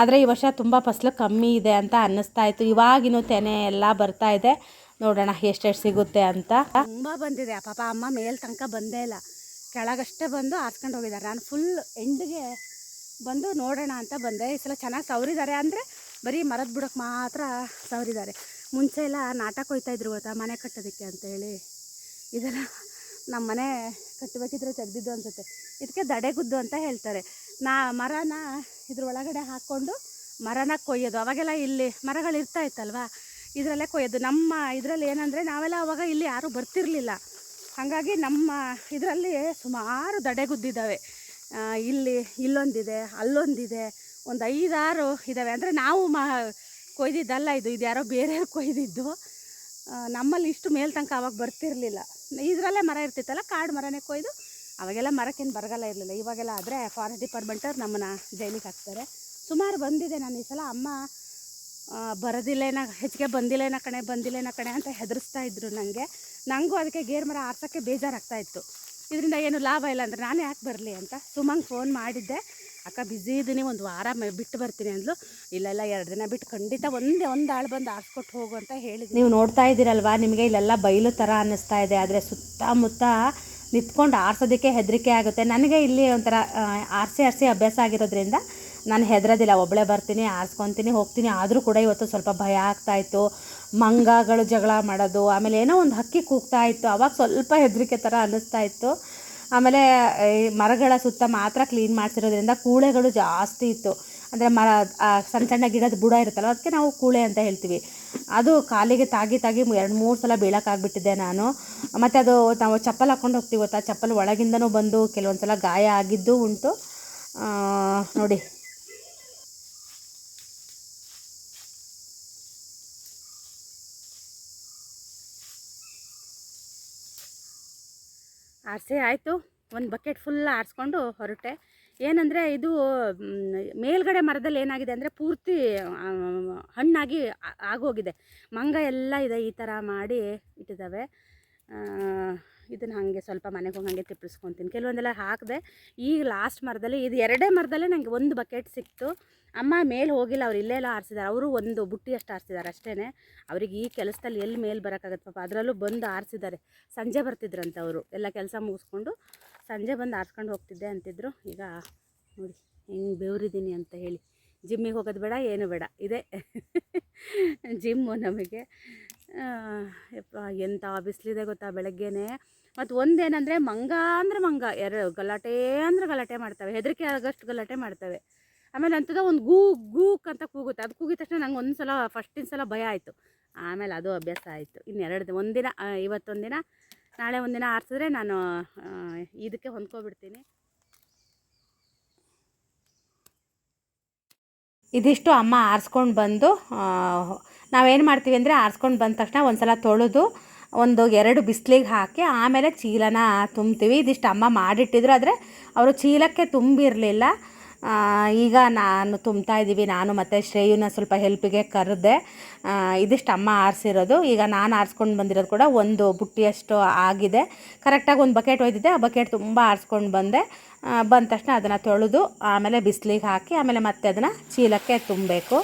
Speaker 1: ಆದರೆ ಈ ವರ್ಷ ತುಂಬ ಫಸಲು ಕಮ್ಮಿ ಇದೆ ಅಂತ ಅನ್ನಿಸ್ತಾ ಇತ್ತು. ಇವಾಗಿನೂ ತೆನೆ ಎಲ್ಲ ಬರ್ತಾ ಇದೆ. ನೋಡೋಣ ಎಷ್ಟೆಷ್ಟು ಸಿಗುತ್ತೆ ಅಂತ.
Speaker 2: ತುಂಬ ಬಂದಿದೆ. ಪಾಪ ಅಮ್ಮ ಮೇಲೆ ತನಕ ಬಂದೇ ಇಲ್ಲ. ಕೆಳಗಷ್ಟೇ ಬಂದು ಆರ್ಸ್ಕೊಂಡು ಹೋಗಿದ್ದಾರೆ. ನಾನು ಫುಲ್ ಎಂಡಿಗೆ ಬಂದು ನೋಡೋಣ ಅಂತ ಬಂದೆ. ಈ ಸಲ ಚೆನ್ನಾಗಿ ಸವರಿದ್ದಾರೆ. ಅಂದರೆ ಬರೀ ಮರದ ಬುಡಕ್ಕೆ ಮಾತ್ರ ಸವರಿದ್ದಾರೆ. ಮುಂಚೆ ಎಲ್ಲ ನಾಟಕ ಹೋಯ್ತಾ ಇದ್ರು ಗೊತ್ತಾ? ಮನೆ ಕಟ್ಟೋದಕ್ಕೆ ಅಂತೇಳಿ ಇದೆಲ್ಲ ನಮ್ಮ ಮನೆ ಕಟ್ಟಬೇಕಿದ್ರೆ ತೆಗೆದಿದ್ದು ಅನ್ಸುತ್ತೆ. ಇದಕ್ಕೆ ದಡೆಗುದ್ದು ಅಂತ ಹೇಳ್ತಾರೆ. ನಾ ಮರನ ಇದ್ರ ಒಳಗಡೆ ಹಾಕ್ಕೊಂಡು ಮರನ ಕೊಯ್ಯೋದು. ಅವಾಗೆಲ್ಲ ಇಲ್ಲಿ ಮರಗಳು ಇರ್ತಾ ಇತ್ತಲ್ವಾ? ಇದರಲ್ಲೇ ಕೊಯ್ಯೋದು. ನಮ್ಮ ಇದರಲ್ಲಿ ಏನಂದರೆ ನಾವೆಲ್ಲ ಅವಾಗ ಇಲ್ಲಿ ಯಾರೂ ಬರ್ತಿರಲಿಲ್ಲ. ಹಾಗಾಗಿ ನಮ್ಮ ಇದರಲ್ಲಿ ಸುಮಾರು ದಡೆಗುದ್ದಿದ್ದಾವೆ. ಇಲ್ಲಿ ಇಲ್ಲೊಂದಿದೆ, ಅಲ್ಲೊಂದಿದೆ, ಒಂದು ಐದಾರು ಇದ್ದಾವೆ ಅಂದರೆ ನಾವು ಮ, ಕೊಯ್ದಿದ್ದಲ್ಲ ಇದು ಇದು ಯಾರೋ ಬೇರೆಯವ್ರು ಕೊಯ್ದಿದ್ದು. ನಮ್ಮಲ್ಲಿ ಇಷ್ಟು ಮೇಲ್ ತನಕ ಅವಾಗ ಬರ್ತಿರಲಿಲ್ಲ. ಇದರಲ್ಲೇ ಮರ ಇರ್ತಿತ್ತಲ್ಲ, ಕಾಡು ಮರನೇ ಕೊಯ್ದು, ಅವಾಗೆಲ್ಲ ಮರಕ್ಕೇನು ಬರಗಾಲ ಇರಲಿಲ್ಲ. ಇವಾಗೆಲ್ಲ ಆದರೆ ಫಾರೆಸ್ಟ್ ಡಿಪಾರ್ಟ್ಮೆಂಟವ್ರು ನಮ್ಮನ್ನು ಜೈಲಿಗೆ ಹಾಕ್ತಾರೆ. ಸುಮಾರು ಬಂದಿದೆ ನಾನು ಈ ಸಲ. ಅಮ್ಮ ಬರೋದಿಲ್ಲೇನ ಹೆಚ್ಚಿಗೆ ಬಂದಿಲ್ಲೇನ ಕಣೆ ಬಂದಿಲ್ಲೇನ ಕಣೆ ಅಂತ ಹೆದರಿಸ್ತಾ ಇದ್ರು ನನಗೆ ನನಗೂ ಅದಕ್ಕೆ ಗೇರ್ ಮರ ಆರ್ಸೋಕ್ಕೆ ಬೇಜಾರಾಗ್ತಾ ಇತ್ತು. ಇದರಿಂದ ಏನು ಲಾಭ ಇಲ್ಲ ಅಂದರೆ ನಾನು ಯಾಕೆ ಬರಲಿ ಅಂತ ಸುಮಂಗೆ ಫೋನ್ ಮಾಡಿದ್ದೆ. ಅಕ್ಕ ಬ್ಯುಸಿ ಇದ್ದೀನಿ ಒಂದು ವಾರ ಬಿಟ್ಟು ಬರ್ತೀನಿ ಅಂದ್ಲು. ಇಲ್ಲ ಇಲ್ಲ ಎರಡು ದಿನ ಬಿಟ್ಟು ಖಂಡಿತ ಒಂದೇ, ಒಂದು ಆಳು ಬಂದು ಆರಿಸ್ಕೊಟ್ಟು ಹೋಗು ಅಂತ ಹೇಳಿದ್ನಿ
Speaker 1: ನೀವು ನೋಡ್ತಾ ಇದ್ದೀರಲ್ವಾ, ನಿಮಗೆ ಇಲ್ಲೆಲ್ಲ ಬಯಲು ಥರ ಅನ್ನಿಸ್ತಾ ಇದೆ. ಆದರೆ ಸುತ್ತಮುತ್ತ ನಿಂತ್ಕೊಂಡು ಆರಿಸೋದಕ್ಕೆ ಹೆದರಿಕೆ ಆಗುತ್ತೆ. ನನಗೆ ಇಲ್ಲಿ ಒಂಥರ ಆರಿಸಿ ಆರಿಸಿ ಅಭ್ಯಾಸ ಆಗಿರೋದ್ರಿಂದ ನಾನು ಹೆದರೋದಿಲ್ಲ ಒಬ್ಬಳೇ ಬರ್ತೀನಿ, ಆರಿಸ್ಕೊತೀನಿ, ಹೋಗ್ತೀನಿ. ಆದರೂ ಕೂಡ ಇವತ್ತು ಸ್ವಲ್ಪ ಭಯ ಆಗ್ತಾ ಇತ್ತು. ಮಂಗಗಳು ಜಗಳ ಮಾಡೋದು, ಆಮೇಲೆ ಏನೋ ಒಂದು ಹಕ್ಕಿ ಕೂಗ್ತಾ ಇತ್ತು. ಅವಾಗ ಸ್ವಲ್ಪ ಹೆದರಿಕೆ ಥರ ಅನ್ನಿಸ್ತಾ ಇತ್ತು. ಆಮೇಲೆ ಮರಗಳ ಸುತ್ತ ಮಾತ್ರ ಕ್ಲೀನ್ ಮಾಡ್ತಿರೋದ್ರಿಂದ ಕೂಳೆಗಳು ಜಾಸ್ತಿ ಇತ್ತು. ಅಂದರೆ ಮರ ಸಣ್ಣ ಸಣ್ಣ ಗಿಡದ ಬುಡ ಇರುತ್ತಲ್ಲ, ಅದಕ್ಕೆ ನಾವು ಕೂಳೆ ಅಂತ ಹೇಳ್ತೀವಿ. ಅದು ಕಾಲಿಗೆ ತಾಗಿ ತಾಗಿ ಎರಡು ಮೂರು ಸಲ ಬೀಳೋಕ್ಕಾಗ್ಬಿಟ್ಟಿದ್ದೆ ನಾನು. ಮತ್ತು ಅದು ನಾವು ಚಪ್ಪಲ್ ಹಾಕ್ಕೊಂಡು ಹೋಗ್ತೀವಿ ಗೊತ್ತಾ? ಚಪ್ಪಲ್ ಒಳಗಿಂದನೂ ಬಂದು ಕೆಲವೊಂದು ಸಲ ಗಾಯ ಆಗಿದ್ದು ಉಂಟು. ನೋಡಿ.
Speaker 2: ಆರಿಸಿ ಆಯಿತು. ಒಂದು ಬಕೆಟ್ ಫುಲ್ ಆರಿಸ್ಕೊಂಡು ಹೊರಟೆ. ಏನಂದರೆ ಇದು ಮೇಲ್ಗಡೆ ಮರದಲ್ಲಿ ಏನಾಗಿದೆ ಅಂದರೆ ಪೂರ್ತಿ ಹಣ್ಣಾಗಿ ಆಗೋಗಿದೆ. ಮಂಗ ಎಲ್ಲ ಇದೆ, ಈ ಥರ ಮಾಡಿ ಇಟ್ಟಿದ್ದಾವೆ. ಇದನ್ನು ಹಾಗೆ ಸ್ವಲ್ಪ ಮನೆಗೆ ಹೋಗಿ ಹಾಗೆ ತಿಪ್ಪಿಸ್ಕೊತೀನಿ. ಕೆಲವೊಂದೆಲ್ಲ ಹಾಕಿದೆ, ಈಗ ಲಾಸ್ಟ್ ಮರದಲ್ಲಿ, ಇದು ಎರಡೇ ಮರದಲ್ಲೇ ನನಗೆ ಒಂದು ಬಕೆಟ್ ಸಿಕ್ತು. ಅಮ್ಮ ಮೇಲೆ ಹೋಗಿಲ್ಲ, ಅವ್ರು ಇಲ್ಲೇ ಎಲ್ಲ ಆರಿಸಿದ್ದಾರೆ ಅವರು ಒಂದು ಬುಟ್ಟಿ ಅಷ್ಟು ಆರಿಸಿದ್ದಾರೆ ಅಷ್ಟೇ ಅವ್ರಿಗೆ ಈ ಕೆಲಸದಲ್ಲಿ ಎಲ್ಲಿ ಮೇಲೆ ಬರೋಕ್ಕಾಗತ್ತೆ ಪಾಪ, ಅದರಲ್ಲೂ ಬಂದು ಆರಿಸಿದ್ದಾರೆ ಸಂಜೆ ಬರ್ತಿದ್ರಂತೆ ಅವರು. ಎಲ್ಲ ಕೆಲಸ ಮುಗಿಸ್ಕೊಂಡು ಸಂಜೆ ಬಂದು ಆರಿಸ್ಕೊಂಡು ಹೋಗ್ತಿದ್ದೆ ಅಂತಿದ್ರು. ಈಗ ನೋಡಿ, ಹೆಂಗೆ ಬೆವರಿದ್ದೀನಿ ಅಂತ ಹೇಳಿ. ಜಿಮ್ಮಿಗೆ ಹೋಗೋದು ಬೇಡ, ಏನು ಬೇಡ. ಇದೆ. ಜಿಮ್ಮು ನಮಗೆ. ಯಪ್ಪ ಎಂಥ ಬಿಸಿಲಿದೆ ಗೊತ್ತಾ ಬೆಳಗ್ಗೆನೇ. ಮತ್ತು ಒಂದೇನಂದರೆ ಮಂಗ ಅಂದರೆ ಮಂಗ ಎರಡು ಗಲಾಟೆ ಅಂದರೆ ಗಲಾಟೆ ಮಾಡ್ತವೆ, ಹೆದರಿಕೆ ಆಗಷ್ಟು ಗಲಾಟೆ ಮಾಡ್ತವೆ. ಆಮೇಲೆ ಅಂತದ ಒಂದು ಗೂ ಗೂಕ್ ಅಂತ ಕೂಗುತ್ತೆ. ಅದು ಕೂಗಿದ ತಕ್ಷಣ ನಂಗೆ ಒಂದು ಸಲ ಫಸ್ಟಿನ ಸಲ ಭಯ ಆಯಿತು. ಆಮೇಲೆ ಅದು ಅಭ್ಯಾಸ ಆಯಿತು. ಇನ್ನೆರಡು ದಿನ ಒಂದಿನ ಇವತ್ತೊಂದು ದಿನ ನಾಳೆ ಒಂದಿನ ಆರಿಸಿದ್ರೆ ನಾನು ಇದಕ್ಕೆ ಹೊಂದ್ಕೊಬಿಡ್ತೀನಿ.
Speaker 1: ಇದಿಷ್ಟು ಅಮ್ಮ ಆರಿಸ್ಕೊಂಡು ಬಂದು ನಾವೇನು ಮಾಡ್ತೀವಿ ಅಂದರೆ ಆರಿಸ್ಕೊಂಡು ಬಂದ ತಕ್ಷಣ ಒಂದು ಸಲ ತೊಳೆದು ಒಂದು ಎರಡು ಬಿಸಿಲಿಗೆ ಹಾಕಿ ಆಮೇಲೆ ಚೀಲನ ತುಂಬ್ತೀವಿ. ಇದಿಷ್ಟು ಅಮ್ಮ ಮಾಡಿಟ್ಟಿದ್ರು, ಆದರೆ ಅವರು ಚೀಲಕ್ಕೆ ತುಂಬಿರಲಿಲ್ಲ. ಈಗ ನಾನು ತುಂಬ್ತಾ ಇದ್ದೀವಿ, ನಾನು ಮತ್ತು ಶ್ರೇಯುನ ಸ್ವಲ್ಪ ಹೆಲ್ಪಿಗೆ ಕರೆದೆ. ಇದಿಷ್ಟು ಅಮ್ಮ ಆರಿಸಿರೋದು. ಈಗ ನಾನು ಆರಿಸ್ಕೊಂಡು ಬಂದಿರೋದು ಕೂಡ ಒಂದು ಬುಟ್ಟಿಯಷ್ಟು ಆಗಿದೆ. ಕರೆಕ್ಟಾಗಿ ಒಂದು ಬಕೆಟ್ ಒಯ್ದಿದ್ದೆ, ಆ ಬಕೆಟ್ ತುಂಬ ಆರಿಸ್ಕೊಂಡು ಬಂದೆ. ಬಂದ ತಕ್ಷಣ ಅದನ್ನು ತೊಳೆದು ಆಮೇಲೆ ಬಿಸಿಲಿಗೆ ಹಾಕಿ ಆಮೇಲೆ ಮತ್ತೆ ಅದನ್ನು ಚೀಲಕ್ಕೆ ತುಂಬಬೇಕು.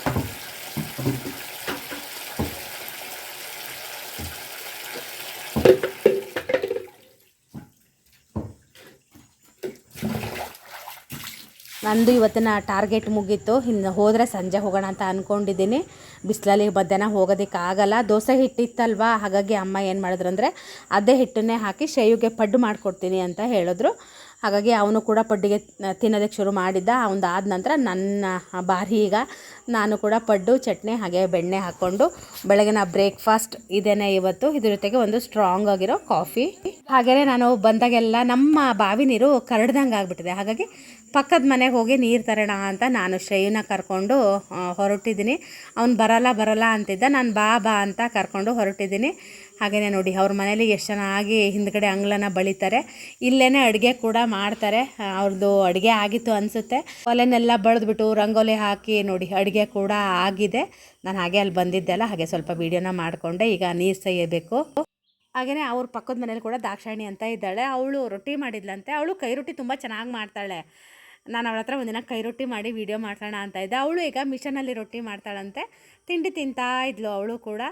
Speaker 1: ನಂದು ಇವತ್ತಿನ ಟಾರ್ಗೆಟ್ ಮುಗೀತು. ಇನ್ನು ಹೋದರೆ ಸಂಜೆ ಹೋಗೋಣ ಅಂತ ಅಂದ್ಕೊಂಡಿದ್ದೀನಿ ಬಿಸಿಲಲ್ಲಿ ಮಧ್ಯಾಹ್ನ ಹೋಗೋದಕ್ಕಾಗಲ್ಲ. ದೋಸೆ ಹಿಟ್ಟಿತ್ತಲ್ವಾ? ಹಾಗಾಗಿ ಅಮ್ಮ ಏನು ಮಾಡಿದ್ರು ಅಂದರೆ, ಅದೇ ಹಿಟ್ಟನ್ನೇ ಹಾಕಿ ಶೇಯುಗೆ ಪಡ್ಡು ಮಾಡಿಕೊಡ್ತೀನಿ ಅಂತ ಹೇಳಿದ್ರು. ಹಾಗಾಗಿ ಅವನು ಕೂಡ ಪಡ್ಡಿಗೆ ತಿನ್ನೋದಕ್ಕೆ ಶುರು ಮಾಡಿದ್ದ. ಅವನದಾದ ನಂತರ ನನ್ನ ಬಾರಿ ಈಗ ನಾನು ಕೂಡ ಪಡ್ಡು, ಚಟ್ನಿ ಹಾಗೆ ಬೆಣ್ಣೆ ಹಾಕ್ಕೊಂಡು ಬೆಳಗಿನ ಬ್ರೇಕ್ಫಾಸ್ಟ್ ಇದೇನೆ ಇವತ್ತು. ಇದ್ರ ಜೊತೆಗೆ ಒಂದು ಸ್ಟ್ರಾಂಗ್ ಆಗಿರೋ ಕಾಫಿ ಹಾಗೆಯೇ ನಾನು ಬಂದಾಗೆಲ್ಲ ನಮ್ಮ ಬಾವಿ ನೀರು ಕರಡ್ದಂಗೆ ಆಗಿಬಿಟ್ಟಿದೆ. ಹಾಗಾಗಿ ಪಕ್ಕದ ಮನೆಗೆ ಹೋಗಿ ನೀರು ತರೋಣ ಅಂತ ನಾನು ಶ್ರೇಯನ ಕರ್ಕೊಂಡು ಹೊರಟಿದ್ದೀನಿ. ಅವ್ನು ಬರಲ್ಲ ಬರಲ್ಲ ಅಂತಿದ್ದ. ನಾನು ಬಾ ಬಾ ಅಂತ ಕರ್ಕೊಂಡು ಹೊರಟಿದ್ದೀನಿ. ಹಾಗೆಯೇ ನೋಡಿ, ಅವ್ರ ಮನೇಲಿ ಎಷ್ಟು ಚೆನ್ನಾಗಿ ಹಿಂದ್ಗಡೆ ಅಂಗಳನ ಬಳಿತಾರೆ. ಇಲ್ಲೇ ಅಡುಗೆ ಕೂಡ ಮಾಡ್ತಾರೆ. ಅವ್ರದ್ದು ಅಡುಗೆ ಆಗಿತ್ತು ಅನಿಸುತ್ತೆ. ಒಲೆನೆಲ್ಲ ಬಳಿದ್ಬಿಟ್ಟು ರಂಗೋಲಿ ಹಾಕಿ ನೋಡಿ, ಅಡುಗೆ ಕೂಡ ಆಗಿದೆ. ನಾನು ಹಾಗೆ ಅಲ್ಲಿ ಬಂದಿದ್ದೆಲ್ಲ ಹಾಗೆ ಸ್ವಲ್ಪ ವೀಡಿಯೋನ ಮಾಡಿಕೊಂಡೆ. ಈಗ ನೀರು ಸೈಯಬೇಕು. ಹಾಗೆಯೇ ಅವ್ರ ಪಕ್ಕದ ಮನೇಲಿ ಕೂಡ ದಾಕ್ಷಾಯಣಿ ಅಂತ ಇದ್ದಾಳೆ. ಅವಳು ರೊಟ್ಟಿ ಮಾಡಿದ್ಲಂತೆ. ಅವಳು ಕೈ ರೊಟ್ಟಿ ತುಂಬ ಚೆನ್ನಾಗಿ ಮಾಡ್ತಾಳೆ. ನಾನು ಅವಳ ಹತ್ರ ಒಂದಿನ ಕೈ ರೊಟ್ಟಿ ಮಾಡಿ ವೀಡಿಯೋ ಮಾಡ್ಸೋಣ ಅಂತ ಇದ್ದೆ. ಅವಳು ಈಗ ಮಿಷನಲ್ಲಿ ರೊಟ್ಟಿ ಮಾಡ್ತಾಳಂತೆ. ತಿಂಡಿ ತಿಂತಾ ಇದ್ಲು ಅವಳು ಕೂಡ.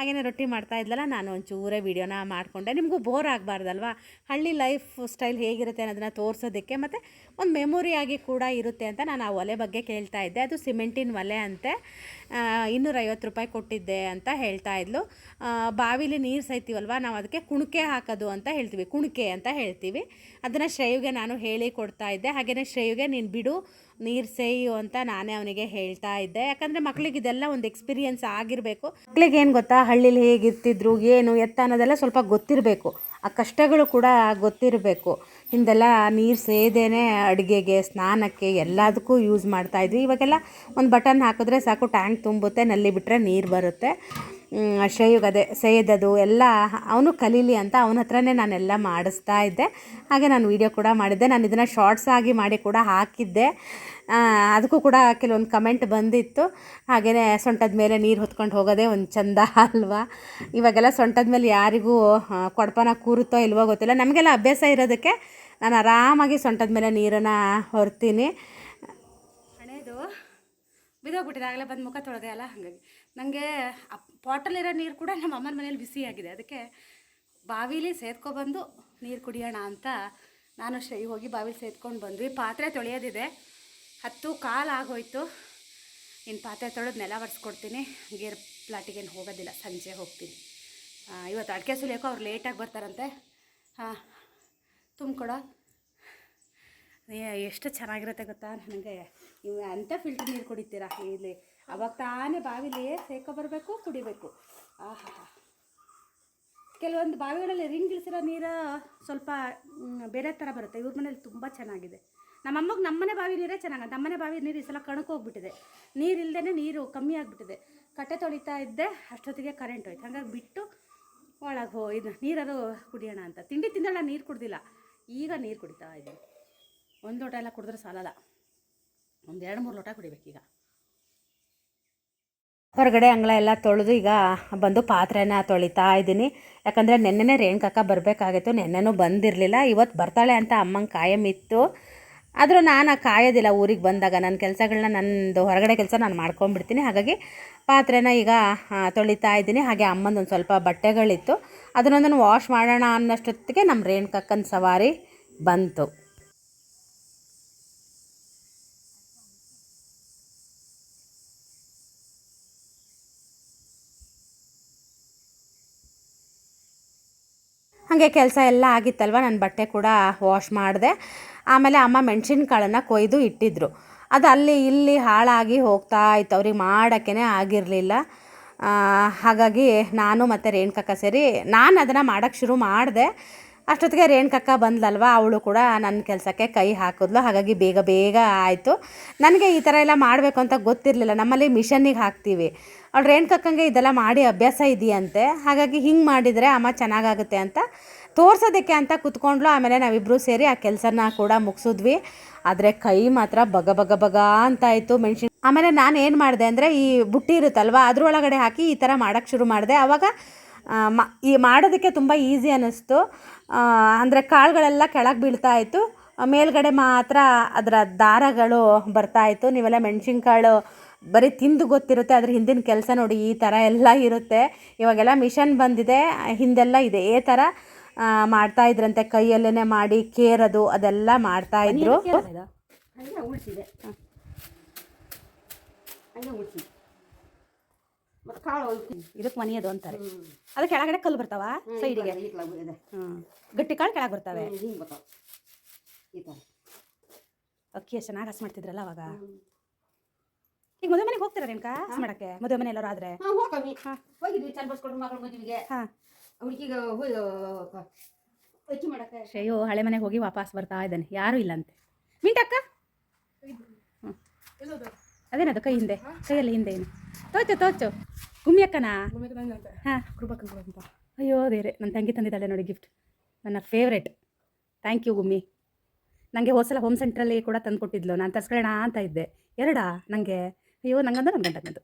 Speaker 1: ಹಾಗೆಯೇ ರೊಟ್ಟಿ ಮಾಡ್ತಾ ಇದ್ಲಲ್ಲ, ನಾನು ಒಂಚೂರೇ ವೀಡಿಯೋನ ಮಾಡಿಕೊಂಡೆ. ನಿಮಗೂ ಬೋರ್ ಆಗಬಾರ್ದಲ್ವಾ? ಹಳ್ಳಿ ಲೈಫ್ ಸ್ಟೈಲ್ ಹೇಗಿರುತ್ತೆ ಅನ್ನೋದನ್ನ ತೋರಿಸೋದಕ್ಕೆ ಮತ್ತು ಒಂದು ಮೆಮೊರಿಯಾಗಿ ಕೂಡ ಇರುತ್ತೆ ಅಂತ ನಾನು ಆ ಒಲೆ ಬಗ್ಗೆ ಕೇಳ್ತಾ ಇದ್ದೆ. ಅದು ಸಿಮೆಂಟಿನ ಒಲೆ ಅಂತೆ. ಇನ್ನೂರೈವತ್ತು ರೂಪಾಯಿ ಕೊಟ್ಟಿದ್ದೆ ಅಂತ ಹೇಳ್ತಾ ಇದ್ಲು. ಬಾವಿಲಿ ನೀರು ಸೈತೀವಲ್ವ? ನಾವು ಅದಕ್ಕೆ ಕುಣಿಕೆ ಹಾಕೋದು ಅಂತ ಹೇಳ್ತೀವಿ. ಕುಣಿಕೆ ಅಂತ ಹೇಳ್ತೀವಿ. ಅದನ್ನು ಶ್ರೇಯುಗೆ ನಾನು ಹೇಳಿ ಕೊಡ್ತಾ ಇದ್ದೆ. ಹಾಗೆಯೇ ಶ್ರೇಯುಗೆ, ನೀನು ಬಿಡು. ನೀರು ಸೇಯು ಅಂತ ನಾನೇ ಅವನಿಗೆ ಹೇಳ್ತಾ ಇದ್ದೆ. ಯಾಕಂದರೆ ಮಕ್ಳಿಗೆ ಇದೆಲ್ಲ ಒಂದು ಎಕ್ಸ್ಪೀರಿಯನ್ಸ್ ಆಗಿರಬೇಕು. ಮಕ್ಳಿಗೆ ಏನು ಗೊತ್ತಾ? ಹಳ್ಳಿಲಿ ಹೇಗಿರ್ತಿದ್ರು, ಏನು, ಎತ್ತ ಅನ್ನೋದೆಲ್ಲ ಸ್ವಲ್ಪ ಗೊತ್ತಿರಬೇಕು. ಆ ಕಷ್ಟಗಳು ಕೂಡ ಗೊತ್ತಿರಬೇಕು. ಹಿಂದೆಲ್ಲ ನೀರು ಸೇದೇನೆ ಅಡುಗೆಗೆ, ಸ್ನಾನಕ್ಕೆ ಎಲ್ಲದಕ್ಕೂ ಯೂಸ್ ಮಾಡ್ತಾಯಿದ್ವಿ ಇವಾಗೆಲ್ಲ ಒಂದು ಬಟನ್ ಹಾಕಿದ್ರೆ ಸಾಕು ಟ್ಯಾಂಕ್ ತುಂಬುತ್ತೆ ನಲ್ಲಿ ಬಿಟ್ಟರೆ ನೀರು ಬರುತ್ತೆ. ಮ್, ಶ್ರೇಯುಗ್ ಅದೇ ಎಲ್ಲ ಅವನು ಕಲೀಲಿ ಅಂತ ಅವನ ಹತ್ರನೇ ನಾನೆಲ್ಲ ಮಾಡಿಸ್ತಾ ಇದ್ದೆ. ಹಾಗೆ ನಾನು ವೀಡಿಯೋ ಕೂಡ ಮಾಡಿದ್ದೆ. ನಾನು ಇದನ್ನು ಶಾರ್ಟ್ಸ್ ಆಗಿ ಮಾಡಿ ಕೂಡ ಹಾಕಿದ್ದೆ. ಅದಕ್ಕೂ ಕೂಡ ಕೆಲವೊಂದು ಕಮೆಂಟ್ ಬಂದಿತ್ತು. ಹಾಗೆಯೇ ಸೊಂಟದ ಮೇಲೆ ನೀರು ಹೊತ್ಕೊಂಡು ಹೋಗೋದೇ ಒಂದು ಚಂದ ಅಲ್ವಾ? ಇವಾಗೆಲ್ಲ ಸೊಂಟದ ಮೇಲೆ ಯಾರಿಗೂ ಕೊಡಪನ ಕೂರುತ್ತೋ ಇಲ್ವೋ ಗೊತ್ತಿಲ್ಲ. ನಮಗೆಲ್ಲ ಅಭ್ಯಾಸ ಇರೋದಕ್ಕೆ ನಾನು ಆರಾಮಾಗಿ ಸೊಂಟದ ಮೇಲೆ ನೀರನ್ನು ಹೊರ್ತೀನಿ.
Speaker 2: ಬಿದ್ದೋಗ್ಬಿಟ್ಟಿದೆ ಆಗಲೇ ಬಂದು ಮುಖ ತೊಳೆದೆ ಅಲ್ಲ, ಹಾಗಾಗಿ. ನನಗೆ ಪಾಟಲ್ಲಿರೋ ನೀರು ಕೂಡ ನಮ್ಮ ಅಮ್ಮನ ಮನೇಲಿ ಬಿಸಿಯಾಗಿದೆ ಅದಕ್ಕೆ ಬಾವಿಲಿ ಸೇದ್ಕೊಬಂದು ನೀರು ಕುಡಿಯೋಣ ಅಂತ ನಾನು ಶ್ರೈ ಹೋಗಿ ಬಾವಿಲಿ ಸೇದ್ಕೊಂಡು ಬಂದ್ವಿ. ಪಾತ್ರೆ ತೊಳೆಯೋದಿದೆ. ಹತ್ತು ಕಾಲು ಆಗೋಯ್ತು. ಇನ್ನು ಪಾತ್ರೆ ತೊಳೆದು ನೆಲ ಒರೆಸ್ಕೊಡ್ತೀನಿ. ಗೇರ್ ಪ್ಲಾಟಿಗೇನು ಹೋಗೋದಿಲ್ಲ. ಸಂಜೆ ಹೋಗ್ತೀನಿ. ಇವತ್ತು ಅಡಿಕೆ ಸುಲಿಯೋಕೆ ಅವ್ರು ಲೇಟಾಗಿ ಬರ್ತಾರಂತೆ. ಹಾಂ ತುಂಬಿಕೊಡೋ. ಎಷ್ಟು ಚೆನ್ನಾಗಿರುತ್ತೆ ಗೊತ್ತಾ? ನನಗೆ ನೀವು ಅಂಥ ಫಿಲ್ಟರ್ ನೀರು ಕುಡಿತೀರಾ? ಇಲ್ಲಿ. ಅವಾಗ ತಾನೇ ಬಾವಿಲಿ ಸೇಕೊ ಬರಬೇಕು, ಕುಡಿಬೇಕು. ಆಹಾ. ಕೆಲವೊಂದು ಬಾವಿಗಳಲ್ಲಿ ರಿಂಗ್ ಇಳಿಸಿರೋ ನೀರು ಸ್ವಲ್ಪ ಬೇರೆ ಥರ ಬರುತ್ತೆ. ಇವ್ರ ಮನೇಲಿ ತುಂಬ ಚೆನ್ನಾಗಿದೆ. ನಮ್ಮಮ್ಮಗೆ ನಮ್ಮನೆ ಬಾವಿ ನೀರೇ ಚೆನ್ನಾಗಿದೆ ನಮ್ಮನೆ ಬಾವಿ ನೀರು ಈ ಸಲ ಕಣಕ್ಕೆ ಹೋಗ್ಬಿಟ್ಟಿದೆ. ನೀರು ಇಲ್ಲದೇ ನೀರು ಕಮ್ಮಿ ಆಗಿಬಿಟ್ಟಿದೆ. ಕಟ್ಟೆ ತೊಳಿತಾ ಇದ್ದೆ, ಅಷ್ಟೊತ್ತಿಗೆ ಕರೆಂಟ್ ಹೋಯ್ತು. ಹಾಗಾಗಿ ಬಿಟ್ಟು ಒಳಗೆ ಹೋ, ಇದು ನೀರದು ಕುಡಿಯೋಣ ಅಂತ. ತಿಂಡಿ ತಿಂದಳ ನೀರು ಕುಡ್ದಿಲ್ಲ. ಈಗ ನೀರು ಕುಡಿತಾ ಇದ್ದೀನಿ. ಒಂದು ಲೋಟ ಎಲ್ಲ ಕುಡಿದ್ರೆ ಸಾಲಲ್ಲ. ಒಂದು ಎರಡು ಮೂರು ಲೋಟ ಕುಡಿಬೇಕೀಗ.
Speaker 1: ಹೊರಗಡೆ ಅಂಗಳ ಎಲ್ಲ ತೊಳೆದು ಈಗ ಬಂದು ಪಾತ್ರೆನ ತೊಳಿತಾ ಇದ್ದೀನಿ. ಯಾಕಂದರೆ ನೆನ್ನೆನೇ ರೇಣುಕಕ್ಕ ಬರಬೇಕಾಗಿತ್ತು, ನೆನ್ನೆನೂ ಬಂದಿರಲಿಲ್ಲ. ಇವತ್ತು ಬರ್ತಾಳೆ ಅಂತ ಅಮ್ಮಂಗೆ ಕಾಯಂ ಇತ್ತು. ಆದರೂ ನಾನು ಕಾಯೋದಿಲ್ಲ ಊರಿಗೆ ಬಂದಾಗ. ನನ್ನ ಕೆಲಸಗಳನ್ನ ನನ್ನದು ಹೊರಗಡೆ ಕೆಲಸ ನಾನು ಮಾಡ್ಕೊಂಬಿಡ್ತೀನಿ ಹಾಗಾಗಿ ಪಾತ್ರೆನ ಈಗ ತೊಳಿತಾ ಇದ್ದೀನಿ. ಹಾಗೆ ಅಮ್ಮಂದೊಂದು ಸ್ವಲ್ಪ ಬಟ್ಟೆಗಳಿತ್ತು. ಅದನ್ನೊಂದನ್ನು ವಾಶ್ ಮಾಡೋಣ ಅನ್ನೋಷ್ಟೊತ್ತಿಗೆ ನಮ್ಮ ರೇಣುಕಕ್ಕನ ಸವಾರಿ ಬಂತು. ಹಾಗೆ ಕೆಲಸ ಎಲ್ಲ ಆಗಿತ್ತಲ್ವ ನನ್ನ ಬಟ್ಟೆ ಕೂಡ ವಾಶ್ ಮಾಡಿದೆ. ಆಮೇಲೆ ಅಮ್ಮ ಮೆಣಸಿನ್ಕಾಳನ್ನು ಕೊಯ್ದು ಇಟ್ಟಿದ್ರು. ಅದು ಅಲ್ಲಿ ಇಲ್ಲಿ ಹಾಳಾಗಿ ಹೋಗ್ತಾ ಇತ್ತು, ಅವ್ರಿಗೆ ಮಾಡೋಕ್ಕೇ ಆಗಿರಲಿಲ್ಲ. ಹಾಗಾಗಿ ನಾನು ಮತ್ತು ರೇಣುಕಕ್ಕ ಸೇರಿ ನಾನು ಅದನ್ನು ಮಾಡೋಕ್ಕೆ ಶುರು ಮಾಡಿದೆ. ಅಷ್ಟೊತ್ತಿಗೆ ರೇಣುಕಕ್ಕ ಬಂದ್ಲಲ್ವ, ಅವಳು ಕೂಡ ನನ್ನ ಕೆಲಸಕ್ಕೆ ಕೈ ಹಾಕಿದ್ಲು. ಹಾಗಾಗಿ ಬೇಗ ಬೇಗ ಆಯಿತು. ನನಗೆ ಈ ಥರ ಎಲ್ಲ ಮಾಡಬೇಕು ಅಂತ ಗೊತ್ತಿರಲಿಲ್ಲ. ನಮ್ಮಲ್ಲಿ ಮಿಷನ್ನಿಗೆ ಹಾಕ್ತೀವಿ. ಅವಳು ರೇಣುಕಕ್ಕಂಗೆ ಇದೆಲ್ಲ ಮಾಡಿ ಅಭ್ಯಾಸ ಇದೆಯಂತೆ? ಹಾಗಾಗಿ ಹಿಂಗೆ ಮಾಡಿದರೆ ಅಮ್ಮ ಚೆನ್ನಾಗಾಗುತ್ತೆ ಅಂತ ತೋರ್ಸೋದಕ್ಕೆ ಅಂತ ಕುತ್ಕೊಂಡ್ಲು. ಆಮೇಲೆ ನಾವಿಬ್ಬರು ಸೇರಿ ಆ ಕೆಲಸನ ಕೂಡ ಮುಗಿಸಿದ್ವಿ. ಆದರೆ ಕೈ ಮಾತ್ರ ಬಗ ಬಗ ಬಗ ಅಂತ ಆಯಿತು ಮೆಣಸಿನ ಆಮೇಲೆ ನಾನು ಏನು ಮಾಡಿದೆ ಅಂದರೆ ಈ ಬುಟ್ಟಿ ಇರುತ್ತಲ್ವ, ಅದ್ರೊಳಗಡೆ ಹಾಕಿ ಈ ಥರ ಮಾಡೋಕ್ಕೆ ಶುರು ಮಾಡಿದೆ. ಆವಾಗ ಮ, ಈ ಮಾಡೋದಕ್ಕೆ ತುಂಬ ಈಸಿ ಅನ್ನಿಸ್ತು ಅಂದರೆ ಕಾಳುಗಳೆಲ್ಲ ಕೆಳಗೆ ಬೀಳ್ತಾ ಇತ್ತು. ಮೇಲ್ಗಡೆ ಮಾತ್ರ ಅದರ ದಾರಗಳು ಬರ್ತಾ ಇತ್ತು. ನೀವೆಲ್ಲ ಮೆಣಸಿನ್ಕಾಳು ಬರೀ ತಿಂದು ಗೊತ್ತಿರುತ್ತೆ ಅದ್ರ ಹಿಂದಿನ ಕೆಲಸ ನೋಡಿ ಈ ಥರ ಎಲ್ಲ ಇರುತ್ತೆ. ಇವಾಗೆಲ್ಲ ಮಿಷನ್ ಬಂದಿದೆ ಹಿಂದೆಲ್ಲ ಇದೆ. ಏ ಥರ ಮಾಡ್ತಾ ಇದ್ರಂತೆ ಕೈಯಲ್ಲೇ ಮಾಡಿ ಕೇರೋದು ಅದೆಲ್ಲ ಮಾಡ್ತಾ ಇದ್ರು. ಇದಕ್ಕೆ ಮನೆಯದು ಅಂತಾರೆ. ಅದು ಕೆಳಗಡೆ ಕಲ್ಲು ಬರ್ತಾವ ಸೈಡಿಗೆ. ಗಟ್ಟಿ ಕಾಳು ಕೆಳಗೆ ಬರ್ತವೆ. ಅಕ್ಕಿ ಎಷ್ಟು ಚೆನ್ನಾಗಿ ಹಸ್ ಮಾಡ್ತಿದ್ರಲ್ಲ ಅವಾಗ. ಈಗ ಮದುವೆ ಮನೆಗೆ ಹೋಗ್ತಾರೆ ರೇಣುಕಾ ಮಾಡಕ್ಕೆ? ಮದುವೆ ಮನೆ ಎಲ್ಲರೂ ಆದ್ರೆ?
Speaker 2: ಹಾಂ ಹೋಗಿದ್ವಿ ಚಂದ ಮಗಳ ಮದುವೆಗೆ.
Speaker 1: ಹಾಂ.
Speaker 2: ಹುಡುಗಿಗೆ ಹೋಗಿ ಮಾಡಕ್ಕೆ.
Speaker 1: ಶ್ರೇಯೋ ಹಳೆ ಮನೆಗೆ ಹೋಗಿ ವಾಪಸ್ ಬರ್ತಾ ಇದ್ದಾನೆ. ಯಾರು ಇಲ್ಲ ಅಂತೆ ಮಿಂಟಕ್ಕ ಅದೇನದು ಕೈ ಹಿಂದೆ? ಕೈಯಲ್ಲಿ ಹಿಂದೆ ಏನು? ತೋಚು ತೋಚು. ಗುಮ್ಮಿ ಅಕ್ಕನಾ ಹಾಂ.
Speaker 2: ಅಯ್ಯೋ ದೇರೆ ನನ್ನ ತಂಗಿ ತಂದಿದ್ದಾಳೆ ನೋಡಿ ಗಿಫ್ಟ್ ನನ್ನ ಫೇವ್ರೆಟ್ ಥ್ಯಾಂಕ್ ಯು ಗುಮ್ಮಿ. ನನಗೆ ಹೋದ್ಸಲ ಹೋಮ್ ಸೆಂಟ್ರಲ್ಲಿ ಕೂಡ ತಂದು ಕೊಟ್ಟಿದ್ಲು ನಾನು ತರ್ಸ್ಕೊಳ್ಳೋಣ ಅಂತ ಇದ್ದೆ. ಎರಡಾ ನನಗೆ ಅಯ್ಯೋ ನಂಗಂದ ನನ್ನ ಗಂಟಂಗಂದು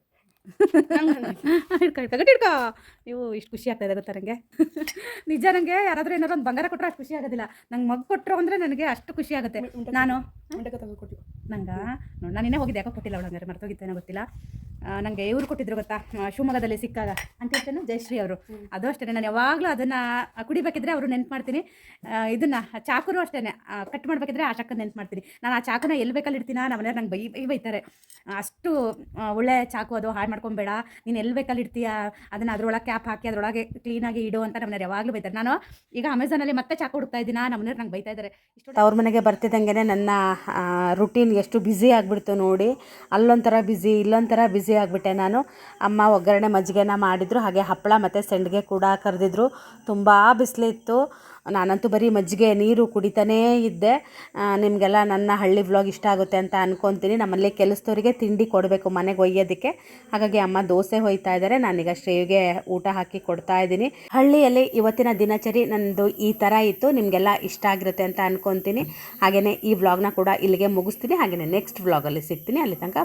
Speaker 2: ಹಿಡ್ಕೊ ಹಿಡ್ಕೊ ಗಟ್ಟಿ ಹಿಡ್ಕೊ. ನೀವು ಇಷ್ಟು ಖುಷಿ ಆಗ್ತಾ ಇದೆ ಗೊತ್ತಾ ನನಗೆ ನಿಜ ನನಗೆ ಯಾರಾದರೂ ಏನಾದ್ರು ಒಂದು ಬಂಗಾರ ಕೊಟ್ಟರೆ ಅಷ್ಟು ಖುಷಿ ಆಗೋದಿಲ್ಲ. ನಂಗೆ ಮಗು ಕೊಟ್ಟರು ಅಂದರೆ ನನಗೆ ಅಷ್ಟು ಖುಷಿ ಆಗುತ್ತೆ. ನಾನು ನಂಗೆ? ನೋಡಿ ನಾನು ಇನ್ನೇ ಹೋಗಿದ್ದೆ ಯಾಕೋ ಕೊಟ್ಟಿಲ್ಲ ಅವಳು ಹಂಗಾರೆ ಮರ್ತೋಗಿತ್ತೇನೋ ಗೊತ್ತಿಲ್ಲ. ನನಗೆ ಇವ್ರು ಕೊಟ್ಟಿದ್ರು ಗೊತ್ತಾ? ಶಿವಮೊಗ್ಗದಲ್ಲಿ ಸಿಕ್ಕಾಗ. ಅಂತ ಹೇಳ್ತೇನೆ ಜಯಶ್ರೀ ಅವರು. ಅದು ಅಷ್ಟೇ ನಾನು ಯಾವಾಗಲೂ ಅದನ್ನು ಕುಡಿಬೇಕಿದ್ರೆ ಅವರು ನೆನ್ಪು ಮಾಡ್ತೀನಿ. ಇದನ್ನು ಚಾಕುರು ಅಷ್ಟೇ ಕಟ್ ಮಾಡಬೇಕಿದ್ರೆ ಆ ಚಾಕನ್ನು ನೆನ್ಪು ಮಾಡ್ತೀನಿ. ನಾನು ಆ ಚಾಕುನ ಎಲ್ಲಿ ಬೇಕಲ್ಲಿ ಇಡ್ತೀನ? ನಮ್ಮ ಮನೆಯವ್ರು ನಂಗೆ ಬೈ ಬೈ ಬೈತಾರೆ. ಅಷ್ಟು ಒಳ್ಳೆ ಚಾಕು ಅದು ಹಾಳು ಮಾಡ್ಕೊಬೇಡ. ನೀನು ಎಲ್ಲಿ ಬೇಕಲ್ಲಿ ಇಡ್ತೀಯ? ಅದನ್ನು ಅದರೊಳಗೆ ಕ್ಯಾಪ್ ಹಾಕಿ ಅದರೊಳಗೆ ಕ್ಲೀನಾಗಿ ಇಡು ಅಂತ ನಮ್ಮ ಮನೆಯವ್ರು ಯಾವಾಗಲೂ ಬೈತಾರೆ. ನಾನು ಈಗ ಅಮೆಝಾನಲ್ಲಿ ಮತ್ತೆ ಚಾಕು ಹುಡುಕ್ತಾ ಇದ್ದೀನಿ? ನಮ್ಮ ಮನೆಯವ್ರು ನಂಗೆ ಬೈತಾ ಇದ್ದಾರೆ ಇಷ್ಟು
Speaker 1: ಅವ್ರ ಮನೆಗೆ ಬರ್ತಿದ್ದಂಗೆ ನನ್ನ ರುಟೀನ್ ಎಷ್ಟು ಬ್ಯುಸಿ ಆಗಿಬಿಡ್ತು ನೋಡಿ. ಅಲ್ಲೊಂಥರ ಬ್ಯುಸಿ ಇಲ್ಲೊಂಥರ ಬ್ಯುಸಿ ಆಗಿಬಿಟ್ಟೆ ನಾನು. ಅಮ್ಮ ಒಗ್ಗರಣೆ ಮಜ್ಜಿಗೆನ ಮಾಡಿದರು, ಹಾಗೆ ಹಪ್ಪಳ ಮತ್ತು ಸಂಡಿಗೆ ಕೂಡ ಕರೆದಿದ್ರು. ತುಂಬ ಬಿಸಿಲಿತ್ತು ನಾನಂತೂ ಬರೀ ಮಜ್ಜಿಗೆ, ನೀರು ಕುಡಿತಾನೇ ಇದ್ದೆ. ನಿಮಗೆಲ್ಲ ನನ್ನ ಹಳ್ಳಿ ವ್ಲಾಗ್ ಇಷ್ಟ ಆಗುತ್ತೆ ಅಂತ ಅನ್ಕೊತೀನಿ. ನಮ್ಮಲ್ಲಿ ಕೆಲಸದವರಿಗೆ ತಿಂಡಿ ಕೊಡಬೇಕು ಮನೆಗೆ ಒಯ್ಯೋದಕ್ಕೆ. ಹಾಗಾಗಿ ಅಮ್ಮ ದೋಸೆ ಹೊಯ್ತಾ ಇದ್ದಾರೆ. ನಾನೀಗ ಶ್ರೇವಿಗೆ ಊಟ ಹಾಕಿ ಕೊಡ್ತಾ ಇದ್ದೀನಿ. ಹಳ್ಳಿಯಲ್ಲಿ ಇವತ್ತಿನ ದಿನಚರಿ ನನ್ನದು ಈ ಥರ ಇತ್ತು. ನಿಮಗೆಲ್ಲ ಇಷ್ಟ ಆಗಿರುತ್ತೆ ಅಂತ ಅಂದ್ಕೊತೀನಿ ಹಾಗೆಯೇ ಈ ವ್ಲಾಗ್ನ ಕೂಡ ಇಲ್ಲಿಗೆ ಮುಗಿಸ್ತೀನಿ. ಹಾಗೆಯೇ ನೆಕ್ಸ್ಟ್ ವ್ಲಾಗಲ್ಲಿ ಸಿಗ್ತೀನಿ. ಅಲ್ಲಿ ತನಕ